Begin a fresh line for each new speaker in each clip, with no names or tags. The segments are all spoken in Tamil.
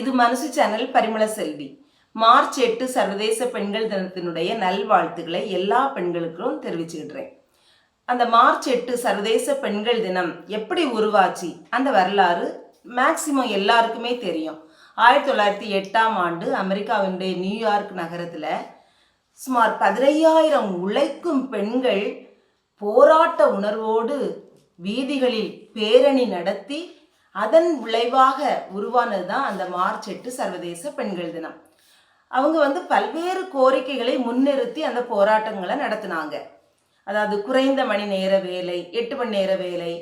இது மனசு சேனல் பரிமள செல்வி. மார்ச் எட்டு சர்வதேச பெண்கள் தினத்தினுடைய நல்வாழ்த்துக்களை எல்லா பெண்களுக்கும் தெரிவிச்சுக்கிட்டுறேன். அந்த மார்ச் எட்டு சர்வதேச பெண்கள் தினம் எப்படி உருவாச்சு? அந்த வரலாறு மேக்சிமம் எல்லாருக்குமே தெரியும். ஆயிரத்தி தொள்ளாயிரத்தி எட்டாம் ஆண்டு அமெரிக்காவினுடைய நியூயார்க் நகரத்தில் சுமார் பதினையாயிரம் உழைக்கும் பெண்கள் போராட்ட உணர்வோடு வீதிகளில் பேரணி நடத்தி அதன் விளைவாக உருவானது தான் அந்த மார்ச் எட்டு சர்வதேச பெண்கள் தினம். அவங்க வந்து பல்வேறு கோரிக்கைகளை முன்னிறுத்தி அந்த போராட்டங்களை நடத்தினாங்க. அதாவது குறைந்த மணி நேர வேலை எட்டு மணி நேர வேலை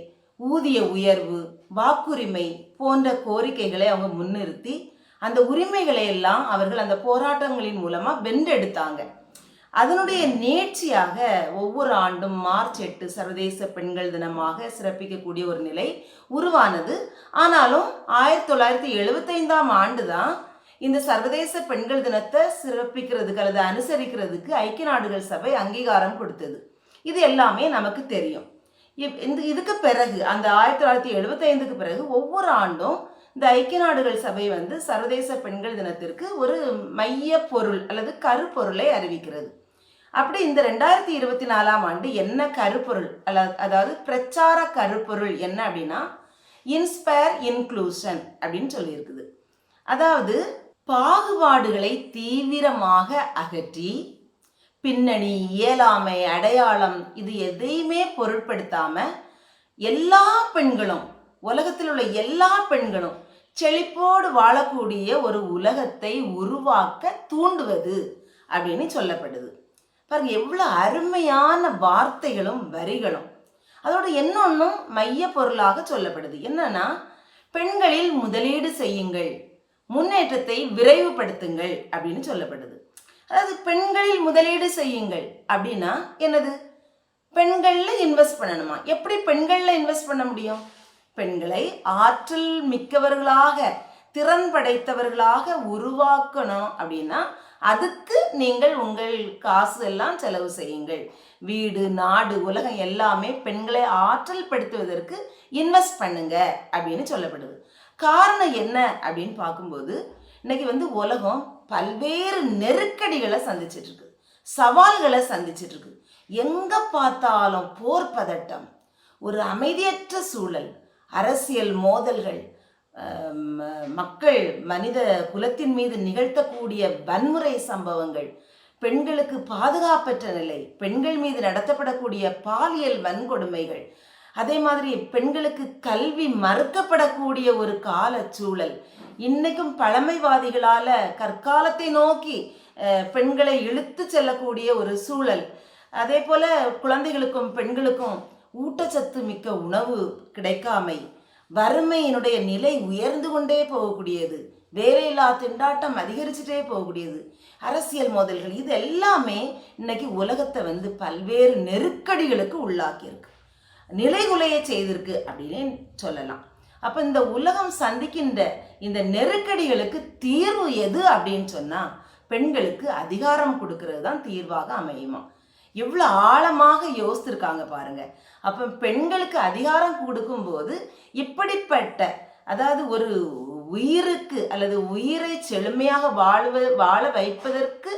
ஊதிய உயர்வு வாக்குரிமை போன்ற கோரிக்கைகளை அவங்க முன்னிறுத்தி அந்த உரிமைகளை எல்லாம் அவர்கள் அந்த போராட்டங்களின் மூலமாக வென்றெடுத்தாங்க. அதனுடைய நேர்ச்சியாக ஒவ்வொரு ஆண்டும் மார்ச் எட்டு சர்வதேச பெண்கள் தினமாக சிறப்பிக்கக்கூடிய ஒரு நிலை உருவானது. ஆனாலும் ஆயிரத்தி தொள்ளாயிரத்தி எழுபத்தைந்தாம் ஆண்டு தான் இந்த சர்வதேச பெண்கள் தினத்தை சிறப்பிக்கிறதுக்கு அல்லது அனுசரிக்கிறதுக்கு ஐக்கிய நாடுகள் சபை அங்கீகாரம் கொடுத்தது. இது எல்லாமே நமக்கு தெரியும். இப்- இந்த இதுக்கு பிறகு அந்த ஆயிரத்தி தொள்ளாயிரத்தி எழுபத்தைந்துக்கு பிறகு ஒவ்வொரு ஆண்டும் இந்த ஐக்கிய நாடுகள் சபை வந்து சர்வதேச பெண்கள் தினத்திற்கு ஒரு மைய பொருள் அல்லது கருப்பொருளை அறிவிக்கிறது. அப்படி இந்த ரெண்டாயிரத்தி இருபத்தி நாலாம் ஆண்டு என்ன கருப்பொருள்? அல்ல அதாவது பிரச்சார கருப்பொருள் என்ன அப்படின்னா இன்ஸ்பயர் இன்க்ளூஷன் அப்படின்னு சொல்லியிருக்குது. அதாவது பாகுபாடுகளை தீவிரமாக அகற்றி பின்னணி இயலாமை அடையாளம் இது எதையுமே பொருட்படுத்தாம எல்லா பெண்களும் உலகத்தில் உள்ள எல்லா பெண்களும் செழிப்போடு வாழக்கூடிய ஒரு உலகத்தை உருவாக்க தூண்டுவது அப்படின்னு சொல்லப்படுது. பாருங்க எவ்வளோ அருமையான வார்த்தைகளும் வரிகளும். அதோட இன்னொன்றும் மைய பொருளாக சொல்லப்படுது. என்னன்னா பெண்களில் முதலீடு செய்யுங்கள் முன்னேற்றத்தை விரைவுபடுத்துங்கள் அப்படின்னு சொல்லப்படுது. அதாவது பெண்களில் முதலீடு செய்யுங்கள் அப்படின்னா என்னது? பெண்களில் இன்வெஸ்ட் பண்ணணுமா? எப்படி பெண்களில் இன்வெஸ்ட் பண்ண முடியும்? பெண்களை ஆற்றல் மிக்கவர்களாக திறன் படைத்தவர்களாக உருவாக்கணும் அப்படின்னா அதுக்கு நீங்கள் உங்கள் காசு எல்லாம் செலவு செய்யுங்கள். வீடு நாடு உலகம் எல்லாமே பெண்களை ஆற்றல் படுத்துவதற்கு இன்வெஸ்ட் பண்ணுங்க அப்படின்னு சொல்லப்படுது. காரணம் என்ன அப்படின்னு பார்க்கும்போது இன்னைக்கு வந்து உலகம் பல்வேறு நெருக்கடிகளை சந்திச்சிட்டு இருக்கு சவால்களை சந்திச்சிட்டு இருக்கு எங்க பார்த்தாலும் போர் பதட்டம் ஒரு அமைதியற்ற சூழல் அரசியல் மோதல்கள் மக்கள் மனித குலத்தின் மீது நிகழ்த்தக்கூடிய வன்முறை சம்பவங்கள் பெண்களுக்கு பாதுகாப்பற்ற நிலை பெண்கள் மீது நடத்தப்படக்கூடிய பாலியல் வன்கொடுமைகள் அதே மாதிரி பெண்களுக்கு கல்வி மறுக்கப்படக்கூடிய ஒரு கால சூழல் இன்னைக்கும் பழமைவாதிகளால் கற்காலத்தை நோக்கி பெண்களை இழுத்து செல்லக்கூடிய ஒரு சூழல். அதே போல் குழந்தைகளுக்கும் பெண்களுக்கும் ஊட்டச்சத்து மிக்க உணவு கிடைக்காமை. வறுமையினுடைய நிலை உயர்ந்து கொண்டே போகக்கூடியது. வேலையில்லா திண்டாட்டம் அதிகரிச்சுட்டே போகக்கூடியது. அரசியல் மோதல்கள் இது எல்லாமே இன்னைக்கு உலகத்தை வந்து பல்வேறு நெருக்கடிகளுக்கு உள்ளாக்கியிருக்கு. நிலைகுலைய செய்திருக்கு அப்படின்னு சொல்லலாம். அப்போ இந்த உலகம் சந்திக்கின்ற இந்த நெருக்கடிகளுக்கு தீர்வு எது அப்படின்னு சொன்னால் பெண்களுக்கு அதிகாரம் கொடுக்கறது தான் தீர்வாக அமையுமா? எவ்வளோ ஆழமாக யோசித்திருக்காங்க பாருங்க. அப்போ பெண்களுக்கு அதிகாரம் கொடுக்கும்போது இப்படிப்பட்ட அதாவது ஒரு உயிருக்கு அல்லது உயிரை செழுமையாக வாழ்வ வாழ வைப்பதற்கு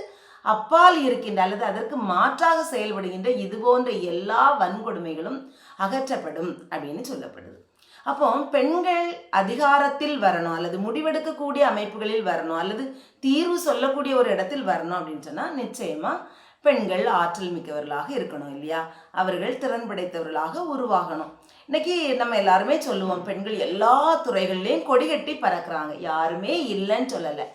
அப்பால் இருக்கின்ற அல்லது அதற்கு மாற்றாக செயல்படுகின்ற இது போன்ற எல்லா வன்கொடுமைகளும் அகற்றப்படும் அப்படின்னு சொல்லப்படுது. அப்போ பெண்கள் அதிகாரத்தில் வரணும் அல்லது முடிவெடுக்கக்கூடிய அமைப்புகளில் வரணும் அல்லது தீர்வு சொல்லக்கூடிய ஒரு இடத்தில் வரணும் அப்படின்னு சொன்னால் நிச்சயமாக பெண்கள் ஆற்றல் மிக்கவர்களாக இருக்கணும் இல்லையா? அவர்கள் திறன் படைத்தவர்களாக உருவாகணும். இன்னைக்கு நம்ம எல்லாருமே சொல்லுவோம் பெண்கள் எல்லா துறைகள்லையும் கொடிகட்டி பறக்கிறாங்க. யாருமே இல்லைன்னு சொல்லலை.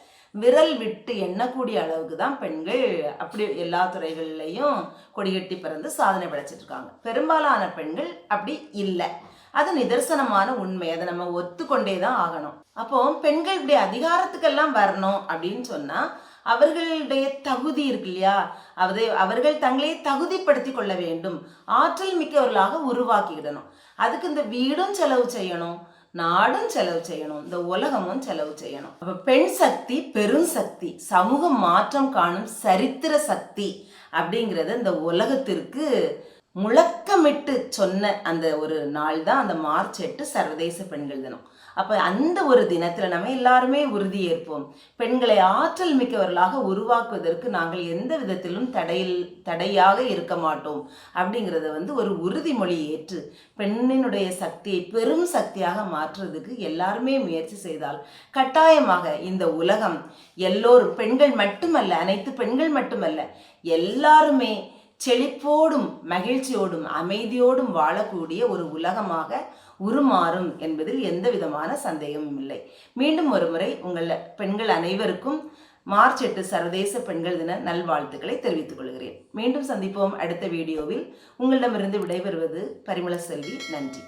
விரல் விட்டு எண்ணக்கூடிய அளவுக்கு தான் பெண்கள் அப்படி எல்லா துறைகள்லையும் கொடிகட்டி பறந்து சாதனை படைச்சிட்டு இருக்காங்க. பெரும்பாலான பெண்கள் அப்படி இல்லை. அது நிதர்சனமான உண்மை. அதை நம்ம ஒத்துக்கொண்டே தான் ஆகணும். அப்போ பெண்கள் இப்படி அதிகாரத்துக்கெல்லாம் வரணும் அப்படின்னு சொன்னால் அவர்களுடைய தகுதி இருக்கு இல்லையா அதை அவர்கள் தங்களை தகுதிப்படுத்தி கொள்ள வேண்டும். ஆற்றல் மிக்கவர்களாக உருவாக்கிவிடணும் அதுக்கு இந்த வீடும் செலவு செய்யணும் நாடும் செலவு செய்யணும் இந்த உலகமும் செலவு செய்யணும். அப்ப பெண் சக்தி பெரும் சக்தி சமூக மாற்றம் காணும் சரித்திர சக்தி அப்படிங்கிறது இந்த உலகத்திற்கு முழக்கமிட்டு சொன்ன அந்த ஒரு நாள் தான் அந்த மார்ச் எட்டு சர்வதேச பெண்கள் தினம். அப்போ அந்த ஒரு தினத்தில் நம்ம எல்லாருமே உறுதி ஏற்போம். பெண்களை ஆற்றல் மிக்கவர்களாக உருவாக்குவதற்கு நாங்கள் எந்த விதத்திலும் தடையில் தடையாக இருக்க மாட்டோம் அப்படிங்கிறத வந்து ஒரு உறுதிமொழி ஏற்று பெண்ணினுடைய சக்தியை பெரும் சக்தியாக மாற்றுறதுக்கு எல்லாருமே முயற்சி செய்தால் கட்டாயமாக இந்த உலகம் எல்லோரும் பெண்கள் மட்டுமல்ல அனைத்து பெண்கள் மட்டுமல்ல எல்லாருமே செழிப்போடும் மகிழ்ச்சியோடும் அமைதியோடும் வாழக்கூடிய ஒரு உலகமாக உருமாறும் என்பதில் எந்த விதமான சந்தேகமும் இல்லை. மீண்டும் ஒரு முறை உங்கள் பெண்கள் அனைவருக்கும் மார்ச் எட்டு சர்வதேச பெண்கள் தின நல்வாழ்த்துக்களை தெரிவித்துக் கொள்கிறேன். மீண்டும் சந்திப்போம் அடுத்த வீடியோவில். உங்களிடமிருந்து விடைபெறுவது பரிமள செல்வி. நன்றி.